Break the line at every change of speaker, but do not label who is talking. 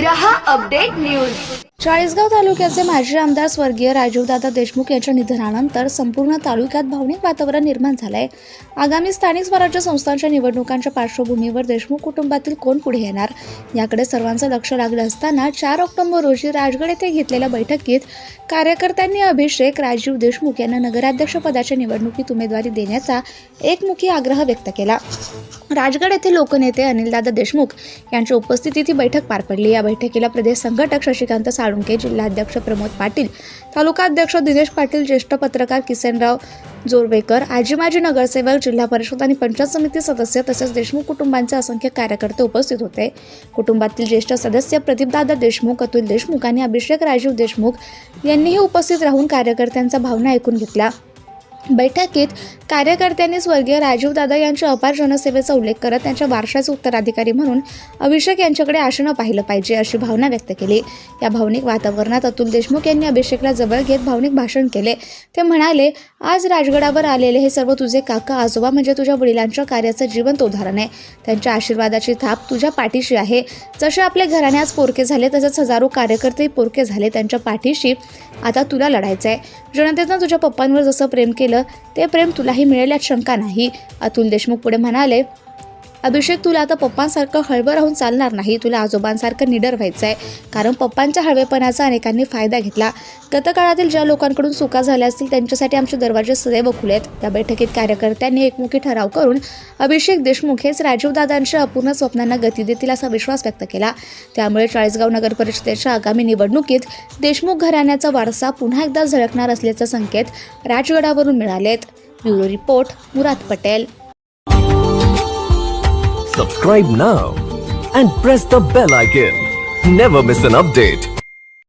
रहा update news.
Chalisgaon तालुक्याचे माजी आमदार स्वर्गीय राजीवदादा देशमुख यांच्या निधनानंतर संपूर्ण तालुक्यात भावनिक वातावरण निर्माण झालंय. आगामी स्थानिक स्वराज्य संस्थांच्या निवडणुकांच्या पार्श्वभूमीवर देशमुख कुटुंबातील कोण पुढे येणार? याकडे सर्वांचं लक्ष लागलं असताना चार ऑक्टोबर रोजी राजगड येथे घेतलेल्या बैठकीत कार्यकर्त्यांनी अभिषेक राजीव देशमुख यांना नगराध्यक्षपदाच्या निवडणुकीत उमेदवारी देण्याचा एकमुखी आग्रह व्यक्त केला. राजगड येथे लोकनेते अनिलदादा देशमुख यांच्या उपस्थितीत ही बैठक पार पडली. या बैठकीला प्रदेश संघटक शशिकांत साळुंके जिल्हाध्यक्ष प्रमोद पाटील तालुका अध्यक्ष दिनेश पाटील ज्येष्ठ पत्रकार किसनराव जोरवेकर आजी माजी नगरसेवक जिल्हा परिषद आणि पंचायत समिती सदस्य तसेच देशमुख कुटुंबांचे असंख्य कार्यकर्ते उपस्थित होते. कुटुंबातील ज्येष्ठ सदस्य प्रदीपदादा देशमुख अतुल देशमुख आणि अभिषेक राजीव देशमुख यांनीही उपस्थित राहून कार्यकर्त्यांच्या भावना ऐकून घेतल्या. बैठकीत कार्यकर्त्यांनी स्वर्गीय राजीवदादा यांच्या अपार जनसेवेचा उल्लेख करत त्यांच्या वारशाचे उत्तराधिकारी म्हणून अभिषेक यांच्याकडे आशेनं पाहिलं पाहिजे अशी भावना व्यक्त केली. या भावनिक वातावरणात अतुल देशमुख यांनी अभिषेकला जवळ घेत भावनिक भाषण केले. ते म्हणाले आज राजगडावर आलेले हे सर्व तुझे काका आजोबा म्हणजे तुझ्या वडिलांच्या कार्याचं जिवंत उदाहरण आहे. त्यांच्या आशीर्वादाची थाप तुझ्या पाठीशी आहे. जसे आपले घराणे आज पोरके झाले तसेच हजारो कार्यकर्तेही पोरके झाले त्यांच्या पाठीशी आता तुला लढायचं आहे जनतेनं तुझ्या पप्पांवर जसं प्रेम केलं ते प्रेम तुला काही मिळेल यात शंका नाही. अतुल देशमुख पुढे म्हणाले अभिषेक तुला आता पप्पांसारखं हळवं राहून चालणार नाही. तुला आजोबांसारखं निडर व्हायचं आहे कारण पप्पांच्या हळवेपणाचा अनेकांनी फायदा घेतला. गतकाळातील ज्या लोकांकडून चुका झाल्या असतील त्यांच्यासाठी आमचे दरवाजे सदैव खुले आहेत. त्या बैठकीत कार्यकर्त्यांनी एकमुखी ठराव करून अभिषेक देशमुख हेच राजीवदादांच्या अपूर्ण स्वप्नांना गती देतील असा विश्वास व्यक्त केला. त्यामुळे चाळीसगाव नगर परिषदेच्या आगामी निवडणुकीत देशमुख घराण्याचा वारसा पुन्हा एकदा झळकणार असल्याचे संकेत राजगडावरून मिळालेत. Bureau report Murad Patel
Subscribe now and press the bell icon. Never miss an update.